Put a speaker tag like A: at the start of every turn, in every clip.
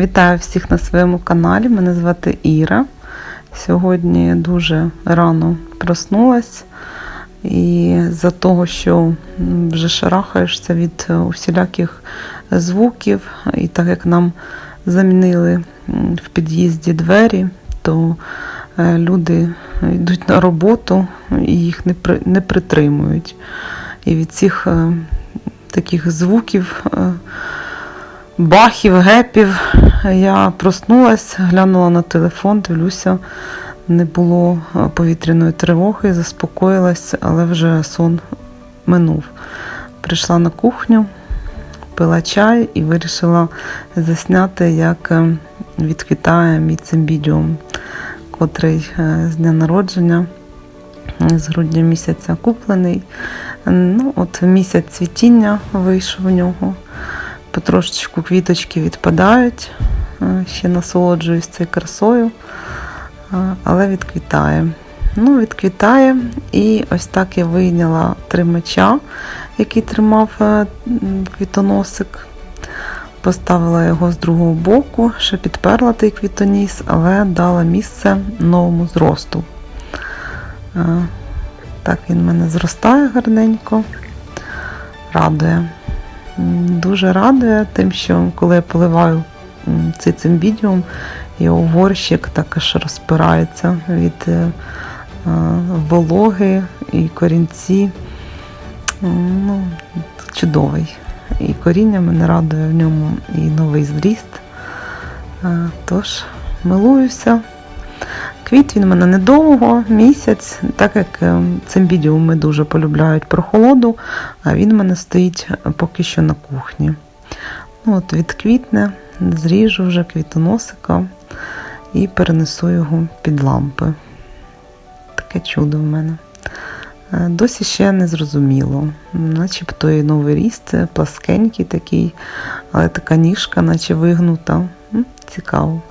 A: Вітаю всіх на своєму каналі. Мене звати Іра. Сьогодні дуже рано проснулась. І за того, що вже шарахаєшся від усіляких звуків, і так як нам замінили в під'їзді двері, то е, люди йдуть на роботу і їх не, при, не притримують. І від цих е, таких звуків. е, бахів, гепів. Я проснулась, глянула на телефон, дивлюся, не було е, повітряної тривоги, заспокоїлась, але вже сон минув. Прийшла на кухню, пила чай і вирішила засняти, як е, відквітає мій цимбідіум, котрий е, з дня народження з грудня місяця куплений. Ну, от місяць цвітіння вийшов в нього потрошечку квіточки відпадають. Ще насолоджуюсь цією красою, але відквітає. Ну, відквітає. І ось так я вийняла тримача, який тримав е, квітоносик. Поставила його з другого боку, ще підперла той квітоніс, але дала місце новому зросту. Е, Так він в мене зростає гарненько, радує. Дуже радує тим, що коли я поливаю м, цей цимбідіум, його горщик так аж розпирається від е, е, вологи і корінці. Ну, чудовий. І коріння мене радує в ньому і новий зріст. Е, Тож, милуюся. Квіт він в мене недовго, місяць, так як е, цимбідіуми дуже полюбляють прохолоду, а він в мене стоїть поки що на кухні. Ну, от відквітне, зріжу вже квітоносика і перенесу його під лампи. Таке чудо в мене. Е, Досі ще не зрозуміло. Начебто і новий ріст, пласкенький такий, але така ніжка, наче вигнута. Цікаво.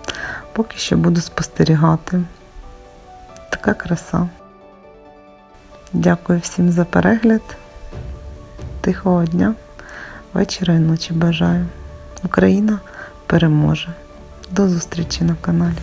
A: Поки що буду спостерігати. Така краса. Дякую всім за перегляд. Тихого дня, вечора і ночі бажаю. Україна переможе. До зустрічі на каналі.